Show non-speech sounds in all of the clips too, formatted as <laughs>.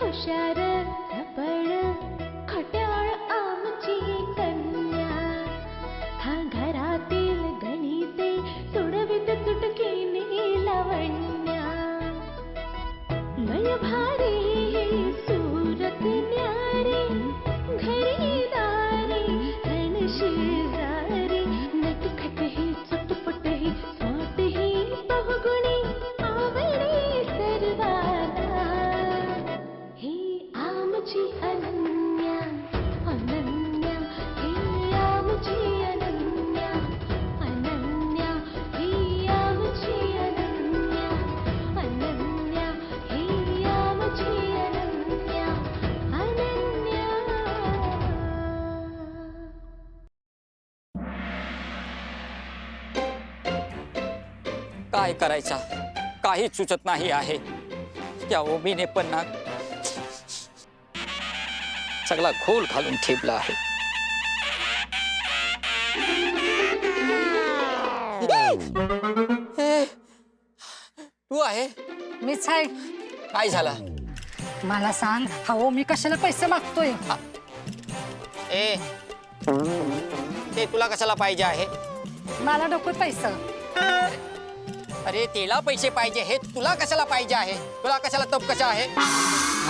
हुशार काय करायचा? काहीच सुचत नाही आहे. त्या ओबीने पण ना सगळा खोल घालून ठेवला आहे. ए, तू आहे? मीच आहे काय झाला? मला सांग हो मी कशाला पैसे मागतोय? ए ते तुला कशाला पाहिजे आहे? मला नको पैसा. अरे तेला पैसे पाहिजे हे तुला कशाला पाहिजे आहे? तुला कशाला तप कशा आहे?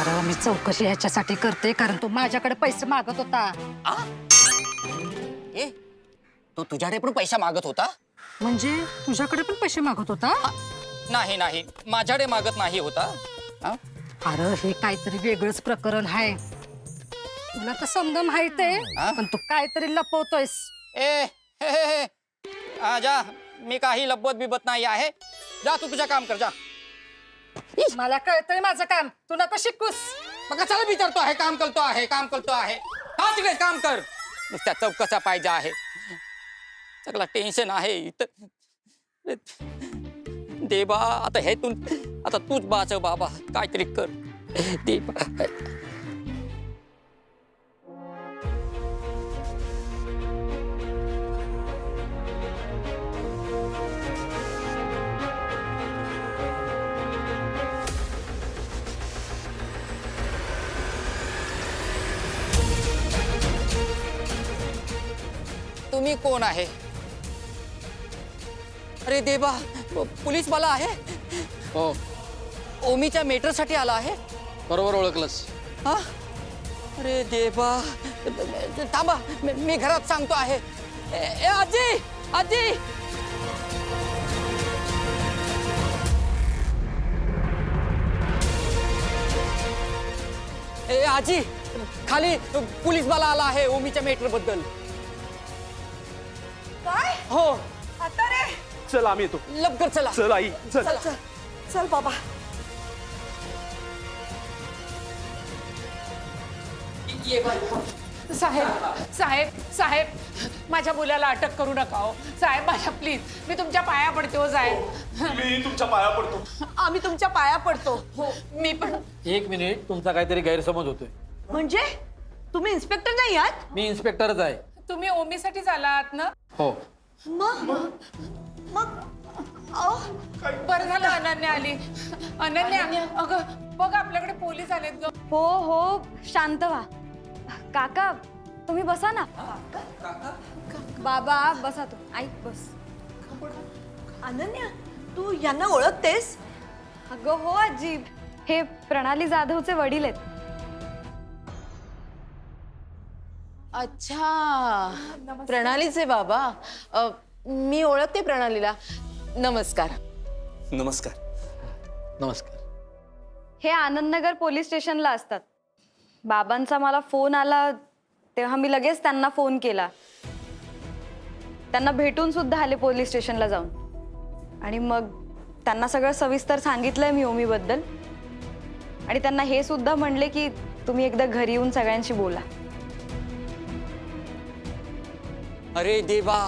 अरे मी चौकशी ह्याच्यासाठी करते कारण तो माझ्याकडे पैसे मागत होता. आ? ए तो तुझ्याकडे पण पैसा मागत होता? म्हणजे तुझ्याकडे पण पैसे मागत होता? नाही नाही. माझ्याकडे मागत नाही होता. हा? अरे हे काहीतरी वेगळंच प्रकरण आहे. तुला तर समजा माहीत हा? आहे पण तू काहीतरी लपवतोयस. ए हे, हे, हे. हा, जा. मी काही लब्बत बिबत नाही आहे. जा तू तुझं काम कर जा. मला कळतंय माझं काम. तू नको शिकूस. मग कशाला विचारतो आहे काम करतो आहे काम करतो आहे. हा तिकडे काम कर. नुसत्या चौकसा पाहिजे आहे. सगळा टेन्शन आहे इथं. देवा आता हे तू आता तूच बाचव बाबा. काहीतरी कर. देवा. तुम्ही कोण आहे? अरे देवा पोलीस वाला आहे? हो. ओमीच्या मेटरसाठी आला आहे? बरोबर ओळखलंस. हा? अरे देवा थांबा मी- मी घरात सांगतो आहे. ए, ए, आजी आजी! ए आजी खाली पोलीस वाला आला आहे ओमीच्या मेटरबद्दल काय हो. आता रे. चल आम्ही येतो. लवकर चला. चल आई चल. चला. चल बाबा. ये बाई. साहेब साहेब साहेब माझ्या मुलाला अटक करू नका हो. साहेब माझ्या प्लीज मी तुमच्या पाया पडते हो साहेब. मी तुमच्या पाया पडतो. आम्ही तुमच्या पाया पडतो. हो मी पण. एक मिनिट तुमचा काहीतरी गैरसमज होतोय. म्हणजे? तुम्ही इन्स्पेक्टर नाही आहात? मी इन्स्पेक्टरच आहे. तुम्ही ओमीसाठीच आलात ना? हो. मग? मग? अहो, बरं झालं अनन्या आली. अनन्या अगं बघ आपल्याकडे पोलीस आलेत ग. हो हो शांत व्हा. काका तुम्ही बसा ना. बाबा बसा तू. ऐक बस. अनन्या तू यांना ओळखतेस? अगं हो आजी. हे प्रणाली जाधवचे वडील आहेत. अच्छा. प्रणालीचे बाबा. अ, मी ओळखते प्रणालीला. नमस्कार. नमस्कार. नमस्कार. हे आनंदनगर पोलीस स्टेशनला असतात. बाबांचा मला फोन आला तेव्हा मी लगेच त्यांना फोन केला. त्यांना भेटून सुद्धा आले पोलीस स्टेशनला जाऊन. आणि मग त्यांना सगळं सविस्तर सांगितलंय मी ओमीबद्दल. आणि त्यांना हे सुद्धा म्हणले की तुम्ही एकदा घरी येऊन सगळ्यांशी बोला. अरे देवा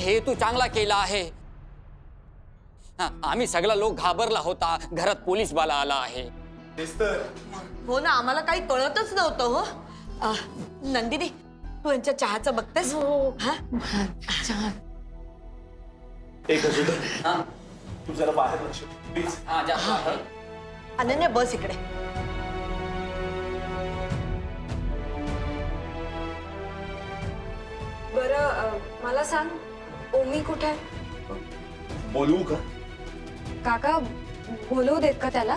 हे तू चांगला केला आहे. हा, आम्ही सगळा लोक घाबरला होता घरात पोलीस वाला आला आहे. हो ना आम्हाला काही कळतच नव्हतं हो. अ, नंदिनी तू यांच्या चहाचं बघतेस? हा एक हा. तू जरा बाहेर लक्ष प्लीज हा जातो आहे अनन्या बस इकडे. बरं मला सांग ओमी कुठे आहे? बोलवू का? काका बोलवू देत का त्याला?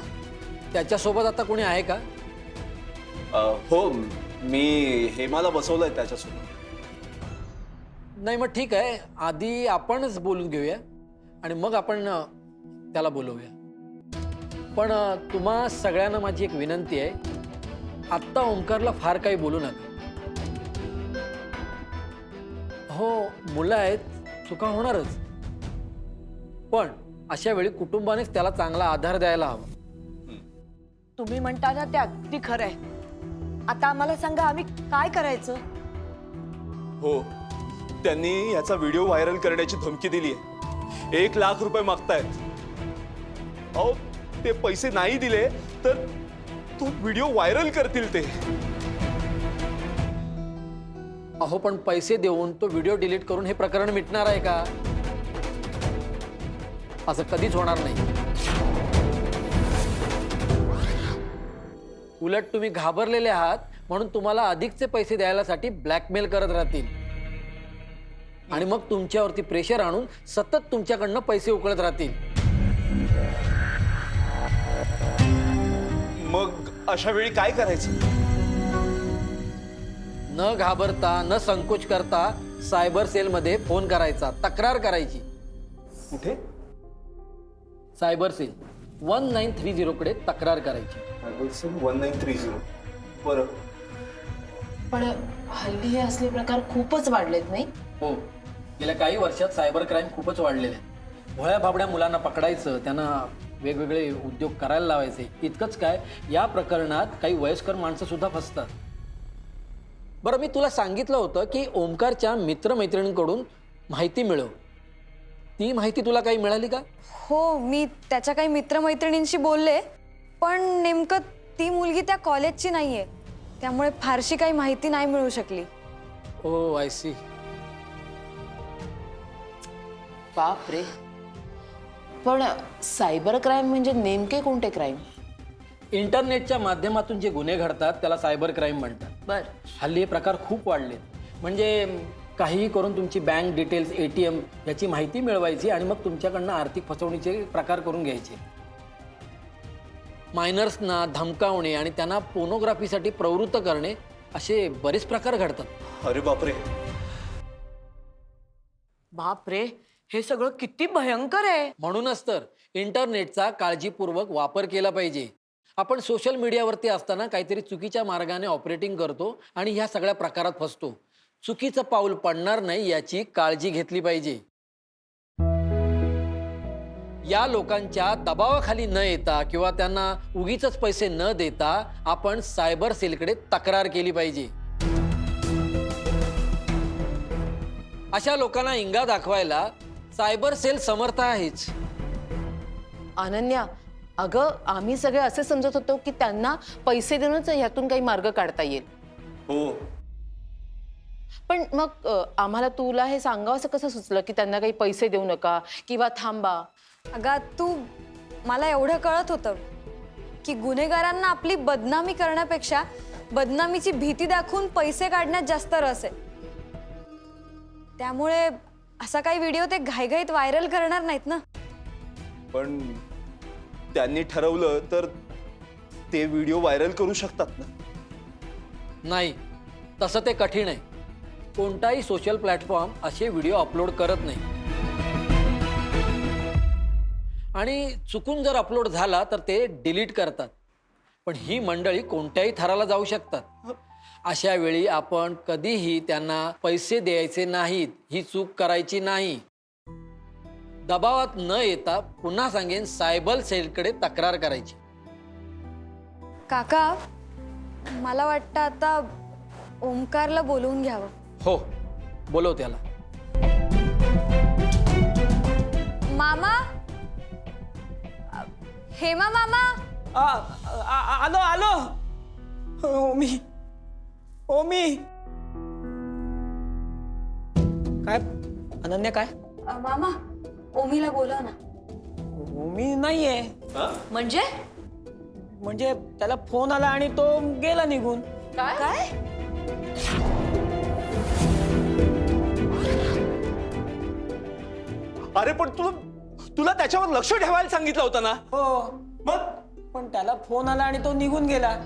त्याच्यासोबत आता कोणी आहे का? अ, हो मी हेमाला बसवलंय त्याच्यासोबत. नाही मग ठीक आहे. आधी आपणच बोलून घेऊया आणि मग आपण अ, त्याला बोलवूया. पण अ, तुम्हा सगळ्यांना माझी एक विनंती आहे. आत्ता ओंकारला फार काही बोलू नका. हो मुलं आहेत चुका होणारच. पण अशा वेळी कुटुंबानेच त्याला चांगला आधार द्यायला हवा. तुम्ही म्हणता ना ते अगदी खरंय आता आम्हाला सांगा आम्ही काय करायचं? हो त्यांनी याचा व्हिडिओ व्हायरल करण्याची धमकी दिली आहे. एक लाख रुपये मागतायत. अहो ते पैसे नाही दिले तर तो व्हिडिओ व्हायरल करतील ते. अहो पण पैसे देऊन तो व्हिडिओ डिलीट करून हे प्रकरण मिटणार आहे का? असं कधीच होणार नाही. उलट तुम्ही घाबरलेले आहात म्हणून तुम्हाला अधिकचे पैसे द्यायलासाठी ब्लॅकमेल करत राहतील. आणि मग तुमच्यावरती प्रेशर आणून सतत तुमच्याकडनं पैसे उकळत राहतील. मग अशा वेळी काय करायचं? न घाबरता न संकोच करता सायबर सेलमध्ये फोन करायचा तक्रार करायची. कुठे? Cyber cell. One nine three झिरोकडे तक्रार करायची. One nine three zero. बरं. पण हल्ली हे असले प्रकार खूपच वाढलेत नाही? हो. गेल्या काही वर्षात सायबर क्राईम खूपच वाढलेले. आहे भोळ्या भाबड्या मुलांना पकडायचं त्यांना वेगवेगळे उद्योग करायला लावायचे. इतकंच काय या प्रकरणात काही वयस्कर माणसं सुद्धा फसतात. बरं मी तुला सांगितलं होतं की ओमकारच्या मित्रमैत्रिणींकडून माहिती मिळव. ती माहिती तुला काही मिळाली का? हो मी त्याच्या काही मित्रमैत्रिणींशी बोलले पण नेमकं ती मुलगी त्या कॉलेजची नाहीये. त्यामुळे फारशी काही माहिती नाही मिळू शकली. ओ आय सी बाप रे पण सायबर क्राईम म्हणजे नेमके कोणते क्राईम? इंटरनेटच्या माध्यमातून जे गुन्हे घडतात त्याला सायबर क्राईम म्हणतात. बर. हल्ली हे प्रकार खूप वाढले म्हणजे काहीही करून तुमची bank details A T M याची माहिती मिळवायची आणि मग तुमच्याकडनं आर्थिक फसवणीचे प्रकार करून घ्यायचे. मायनर्सना धमकावणे आणि त्यांना पोनोग्राफीसाठी प्रवृत्त करणे असे बरेच प्रकार घडतात. अरे बापरे. बाप रे हे सगळं किती भयंकर आहे. म्हणूनच तर इंटरनेटचा काळजीपूर्वक वापर केला पाहिजे. आपण सोशल मीडियावरती असताना काहीतरी चुकीच्या मार्गाने ऑपरेटिंग करतो आणि ह्या सगळ्या प्रकारात फसतो. चुकीचं पाऊल पडणार नाही याची काळजी घेतली पाहिजे. या लोकांच्या दबावाखाली न येता किंवा त्यांना उगीच पैसे न देता आपण सायबर सेलकडे तक्रार केली पाहिजे. अशा लोकांना इंगा दाखवायला सायबर सेल समर्थ आहेच. अनन्या अगं आम्ही सगळे असे समजत होतो की त्यांना पैसे देऊनच ह्यातून काही मार्ग काढता येईल. हो. पण मग अ, आम्हाला तुला हे सांगावं असं कसं सुचलं की त्यांना काही पैसे देऊ नका किंवा थांबा? अगा तू मला एवढं कळत होतं की गुन्हेगारांना आपली बदनामी करण्यापेक्षा बदनामीची भीती दाखवून पैसे काढण्यात जास्त रस आहे. त्यामुळे असा काही व्हिडिओ ते घाईघाईत व्हायरल करणार नाहीत ना? पण त्यांनी ठरवलं तर ते व्हिडिओ व्हायरल करू शकतात ना? नाही तसं ते कठीण आहे. कोणताही सोशल प्लॅटफॉर्म असे व्हिडिओ अपलोड करत नाही. आणि चुकून जर अपलोड झाला तर ते डिलीट करतात. पण ही मंडळी कोणत्याही थराला जाऊ शकतात. अशा वेळी आपण कधीही त्यांना पैसे द्यायचे नाहीत ही चूक करायची नाही. दबावात न येता पुन्हा सांगेन सायबर सेलकडे तक्रार करायची. काका मला वाटतं आता ओमकारला बोलवून घ्यावं. हो बोलव त्याला. मामा? अ, हेमा मामा? आ, आ, आ- आलो आलो. ओमी. ओमी. काय? अनन्या काय? अ, मामा ओमीला बोला ना. मी नाहीये. म्हणजे? म्हणजे त्याला फोन आला आणि तो गेला निघून. काय? अरे पण तुला तुला त्याच्यावर लक्ष ठेवायला सांगितलं होतं ना? हो. मग? पण त्याला फोन आला आणि तो निघून गेला.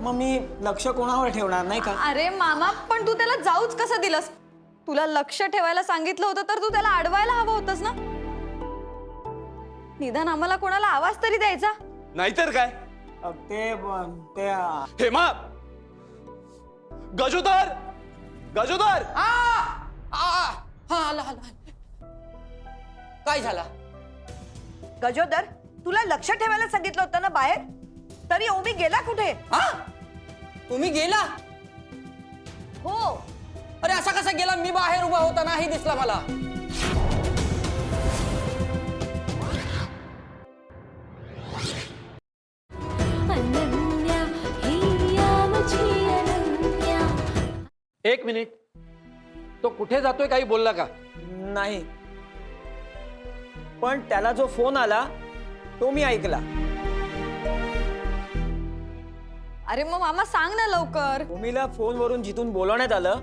मग मी लक्ष कोणावर ठेवणार नाही का? अरे मामा पण तू त्याला जाऊच कसं दिलंस? तुला लक्ष ठेवायला सांगितलं होतं तर तू त्याला अडवायला हवं होतंस ना? निदान आम्हाला कोणाला आवाज तरी द्यायचा? नाहीतर काय? अ, ते ब- ते अ, हेमा गजोदर! गजोदर! आ आ! हा आला आला. काय झाला? गजोदर तुला लक्ष ठेवायला सांगितलं होतं ना बाहेर? तरी ओमी गेला कुठे? हा? तुम्ही गेला? हो. अरे असा कसा गेला? मी बाहेर उभा होता नाही दिसला मला. एक मिनिट. तो कुठे जातोय काही बोलला का? नाही. पण त्याला जो फोन आला तो मी ऐकला. अरे मग मामा सांग ना लवकर. ओमीला फोनवरून जिथून बोलवण्यात आलं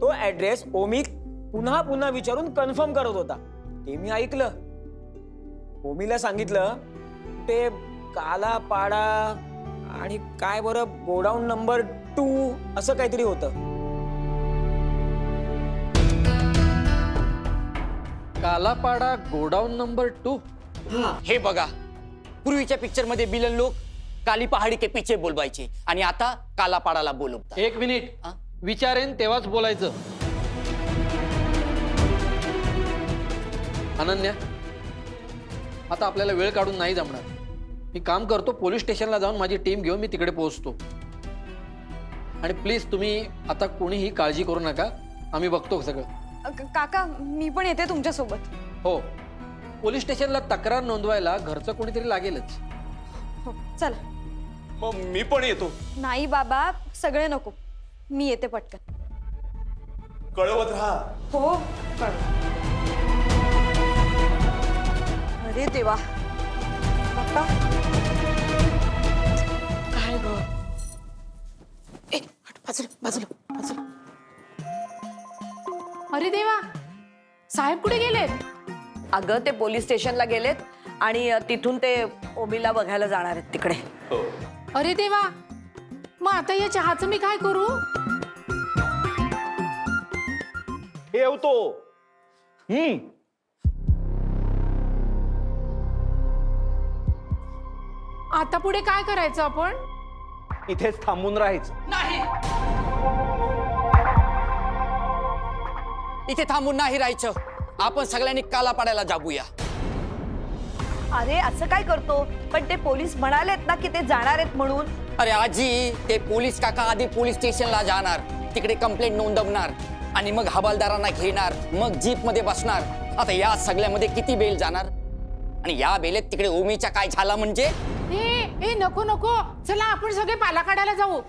तो ऍड्रेस ओमी पुन्हा पुन्हा विचारून कन्फर्म करत होता. ते मी ऐकलं. ओमीला सांगितलं ते काला पाडा आणि काय बरं गोडाऊन नंबर टू असं काहीतरी होतं. Kalapada godown number two. हे. बघा पूर्वीच्या पिक्चरमध्ये बिलन लोक काली पहाडी के पीछे बोलवायचे आणि आता कालापाडाला बोलवतात. एक मिनिट. हा? विचारेन तेव्हाच बोलायचं. अनन्या आता आपल्याला वेळ काढून नाही जमणार. मी काम करतो पोलीस स्टेशनला जाऊन माझी टीम घेऊन मी तिकडे पोहोचतो. आणि प्लीज तुम्ही आता कोणीही काळजी करू नका. आम्ही बघतो सगळं. क- काका मी पण येते तुमच्यासोबत. हो. पोलीस स्टेशनला तक्रार नोंदवायला घरचं कोणीतरी लागेलच. हो चला. मग मी पण येतो. नाही बाबा सगळे नको. मी येते पटकन. कळवत राहा. हो अरे देवा. बाप्पा काय ग? ए हट, बाजूला बाजूला बाजूला. अरे देवा साहेब कुठे गेलेत? अगं ते पोलीस स्टेशनला गेलेत आणि अ, तिथून ते ओमीला बघायला जाणार आहेत तिकडे. अरे देवा मग आता या चहाचं मी काय करू? ठेवतो हम्म. आता पुढे काय करायचं आपण? इथेच थांबून राहायचं. नाही. इथे थांबून नाही राहायचं. आपण सगळ्यांनी कालापाड्याला जाऊया अरे असं काय करतो? पण ते पोलीस म्हणालेत ना की ते जाणार आहेत म्हणून. अरे आजी ते पोलीस काका आधी पोलीस स्टेशनला जाणार. तिकडे कंप्लेंट नोंदवणार आणि मग हवालदारांना घेणार मग जीपमध्ये बसणार. आता या सगळ्यामध्ये किती बेल जाणार? आणि या बेलेत तिकडे ओमीच्या काय झाला म्हणजे? ए ए नको नको. चला आपण सगळे पाला काढायला जाऊ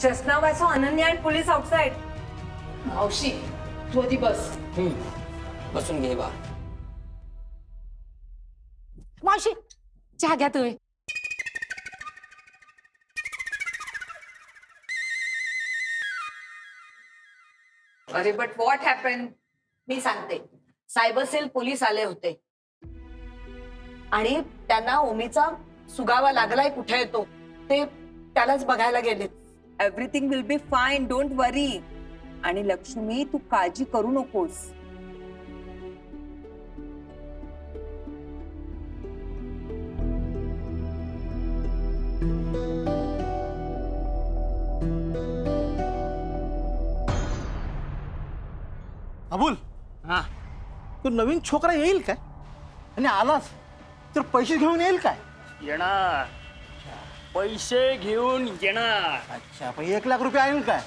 just now I saw Ananya and police outside मावशी तू आधी बस. बसून घे बा. मावशी चहा घ्या तुम्ही. अरे बट व्हॉट हॅपन मी सांगते. सायबर सेल पोलीस आले होते. आणि त्यांना ओमीचा सुगावा लागलाय कुठे येतो ते त्यालाच बघायला गेले everything will be fine don't worry आणि लक्ष्मी तू काळजी करू नकोस. अबुल हा. तो नवीन छोकरा येईल काय? आणि आलाच तर पैसे घेऊन येईल काय? येणार. पैसे घेऊन येणार. अच्छा पण एक लाख रुपये आहे काय?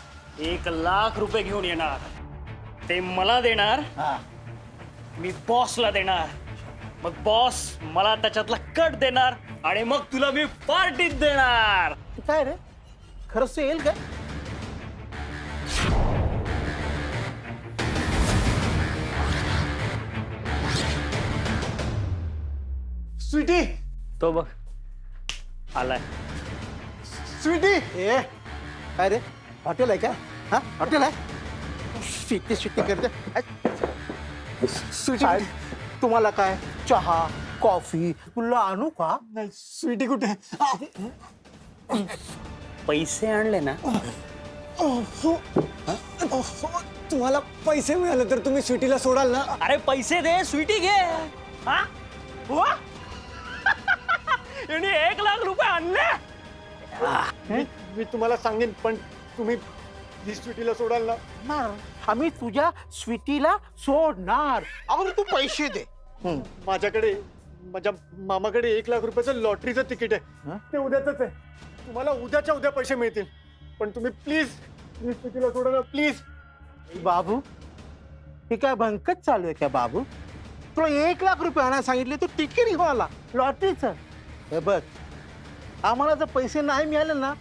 एक लाख रुपये घेऊन येणार. ते मला देणार हा. मी बॉसला देणार. मग बॉस मला त्याच्यातला कट देणार आणि मग तुला मी पार्टीत देणार. काय रे? खरंच येईल काय? स्वीटी! तो बघ आलाय. स्वीटी। ए काय रे हॉटेल आहे का हा हॉटेल आहे स्वीटी स्वीटी करते स्वीटी तुम्हाला काय? चहा कॉफ़ी तुला आणू का? नाही स्वीटी कुठे? पैसे आणले ना? तुम्हाला पैसे मिळाले तर तुम्ही स्वीटीला सोडाल ना? अरे पैसे दे स्वीटी घे. हा? वा? <laughs> यांनी एक लाख रुपये आणले. मी तुम्हाला सांगेन पण तुम्ही ही स्वीटीला सोडाल ना? आम्ही तुझ्या स्वीटीला सोडणार. अगोदर तू पैसे दे. माझ्याकडे माझ्या मामाकडे एक लाख रुपयाचं लॉटरीचं तिकीट आहे. ते उद्याच आहे. तुम्हाला उद्याच्या उद्या पैसे मिळतील. पण तुम्ही प्लीज प्लीज स्वीटीला सोडा ना प्लीज. बाबू हे काय भंकच चालू आहे का बाबू? तुला एक लाख रुपये आणायला सांगितले तू तिकीट घेऊन आला. लॉटरीचं. हे बघ आम्हाला जर पैसे नाही मिळाले ना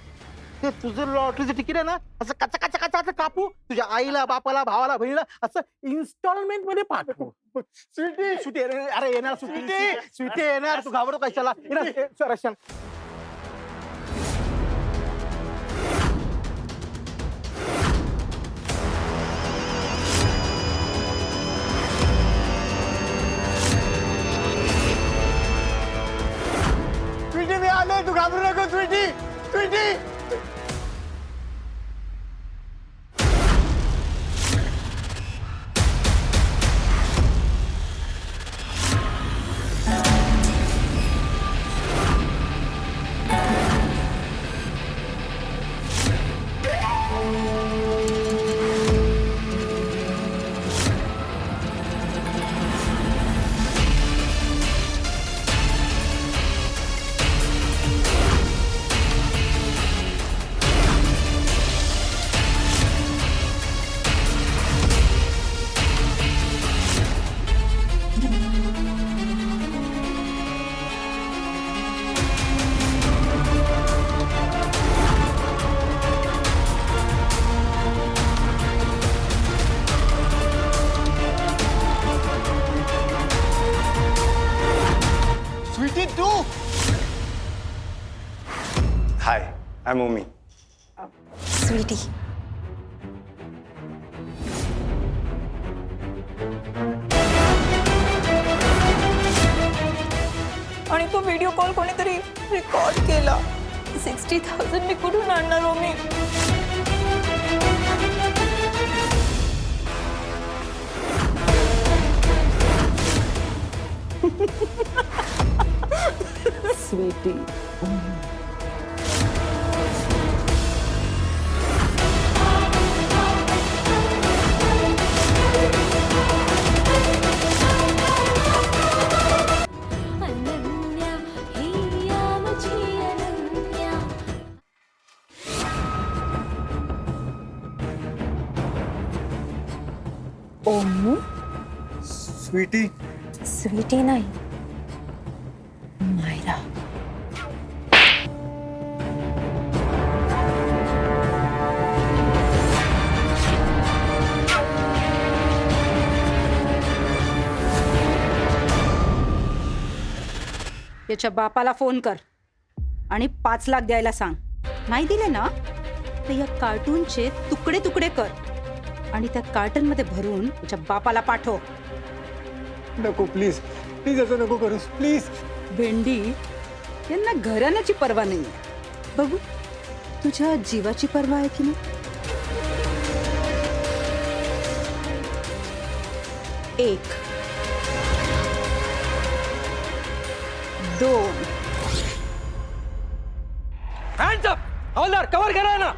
ते तुझं लॉटरीचं तिकीट आहे ना असं कचा कचा कचा असं कापू तुझ्या आईला बापाला भावाला बहिणीला असं इन्स्टॉलमेंटमध्ये पाठवू. स्वीटी! स्वीटी अरे येणार स्वीटी! स्वीटी येणार तू घाबरतो कशाला? येणार आलोय तू घाबरू नको स्वीटी. स्वीटी. एम ओमी स्वीटी आणि तो व्हिडिओ कॉल कोणीतरी रेकॉर्ड केला। सिक्स्टी थाउजंड मी कुठून आणणार हो मी स्वीटी स्वीटी? स्वीटी नाही. मायरा. याच्या बापाला फोन कर आणि पाच लाख द्यायला सांग. नाही दिले ना? तर या कार्टूनचे तुकडे तुकडे कर आणि त्या कार्टनमध्ये भरून त्याच्या बापाला पाठव. नको प्लीज प्लीज असं नको करूस. प्लीज भेंडी यांना घराण्याची पर्वा नाही बघू तुझ्या जीवाची पर्वा आहे की नाही? एक. दोन. हँड्स अप हवलदार कव्हर करा ना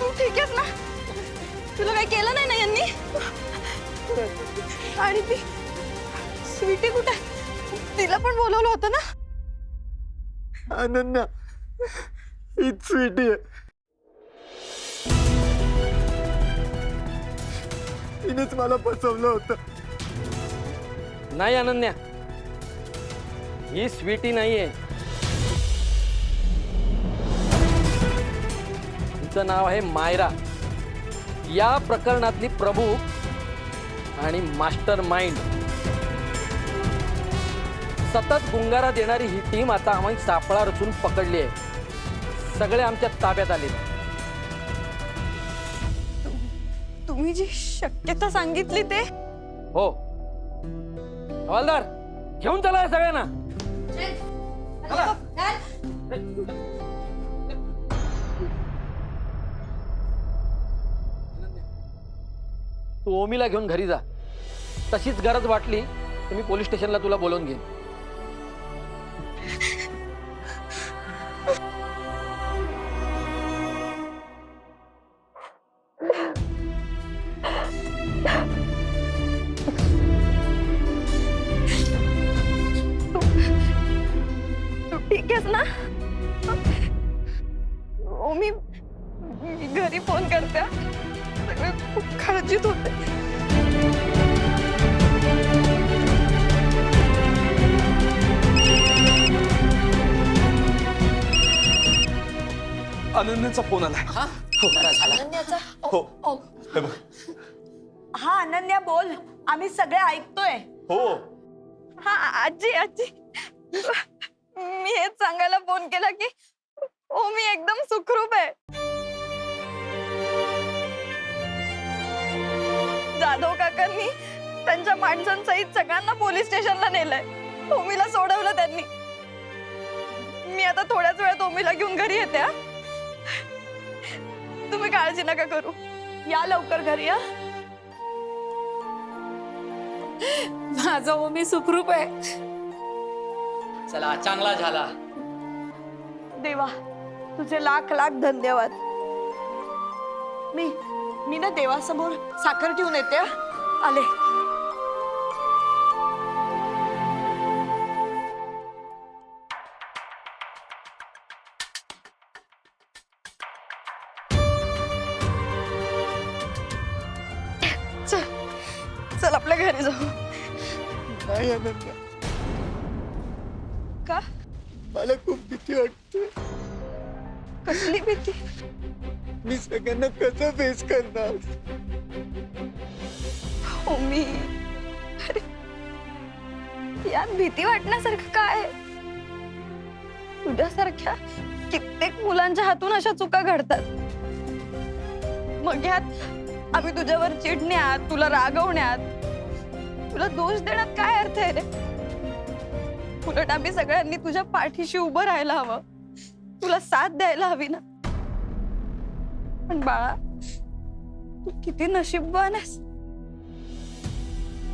तू ठीक आहेस ना तुला काही केलं नाही ना यांनी आणि ती स्वीटी कुठे? आहे? पण बोलवलं होतं ना? अनन्या स्वीटी आहे. तिनेच मला फसवलं होतं. नाही अनन्या ही स्वीटी नाहीये. तिचं नाव आहे मायरा. या प्रकरणातली प्रमुख आणि मास्टर माइंड सतत गुंगारा देणारी ही टीम आता आम्ही सापळा रचून पकडली आहे. सगळे आमच्या ताब्यात आले. तुम्ही जी शक्यता सांगितली ते? हो. हवालदार घेऊन चला सगळ्यांना. तू ओमीला घेऊन घरी जा. तशीच गरज वाटली तर मी पोलीस स्टेशनला तुला बोलवून घेईन. काळजीत होते अनन्याचा फोन आलाय. हो? बरं झालं. हो. हे बघ. हा अनन्या बोल. आम्ही सगळे ऐकतोय. हो. हा आजी आजी. मी हेच सांगायला फोन केला की ओ मी एकदम सुखरूप आहे. जाधव काकांनी त्यांच्या माणसांसहित सगळ्यांना पोलीस स्टेशनला नेलंय. ओमीला सोडवलं त्यांनी. मी आता थोड्याच वेळात ओमीला घेऊन घरी येते हा. तुम्ही काळजी नका करू. या लवकर घरी या माझा ओमी सुखरूप आहे. चला चांगला झाला. देवा तुझे लाख लाख धन्यवाद. मी मी ना देवासमोर साखर ठेवून येते. आले. चल चल आपल्या घरी जाऊ. नाही. का? मला खूप भीती वाटते. कसली भीती? मी सगळ्यांना कसं करणार. हो मी. अरे यात भीती वाटण्यासारखं काय? तुझ्यासारख्या कित्येक मुलांच्या हातून अशा चुका घडतात. मग यात आम्ही तुझ्यावर चिडण्यात तुला रागवण्यात तुला दोष देण्यात काय अर्थ आहे रे? उलट आम्ही सगळ्यांनी तुझ्या पाठीशी उभं राहायला हवं. तुला साथ द्यायला हवी ना. पण बाळा तू किती नशीबवान आहेस.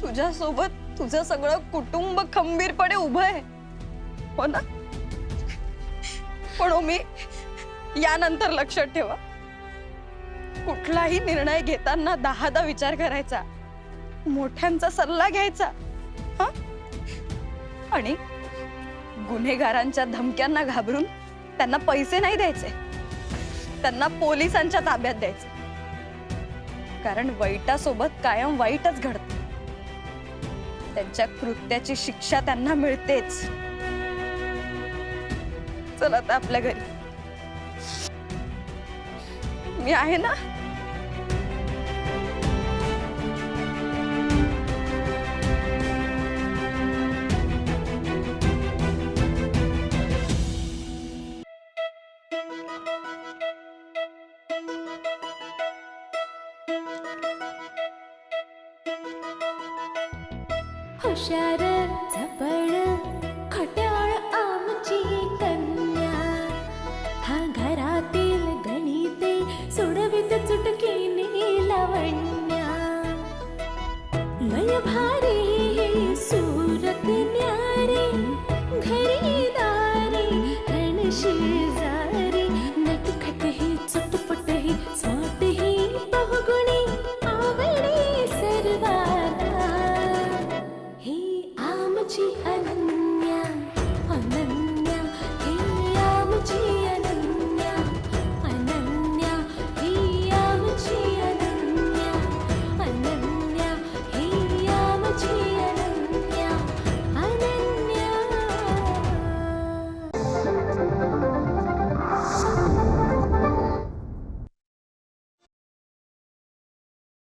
तुझ्या सोबत तुझं सगळं कुटुंब खंबीरपणे उभं आहे. हो ना? पण हो मी यानंतर लक्षात ठेवा. कुठलाही निर्णय घेताना दहादा विचार करायचा. मोठ्यांचा सल्ला घ्यायचा. हा? आणि गुन्हेगारांच्या धमक्यांना घाबरून त्यांना पैसे नाही द्यायचे. त्यांना पोलिसांच्या ताब्यात द्यायचे. कारण वाईटासोबत कायम वाईटच घडत. त्यांच्या कृत्याची शिक्षा त्यांना मिळतेच. चला आता आपल्या घरी. मी आहे ना? 怕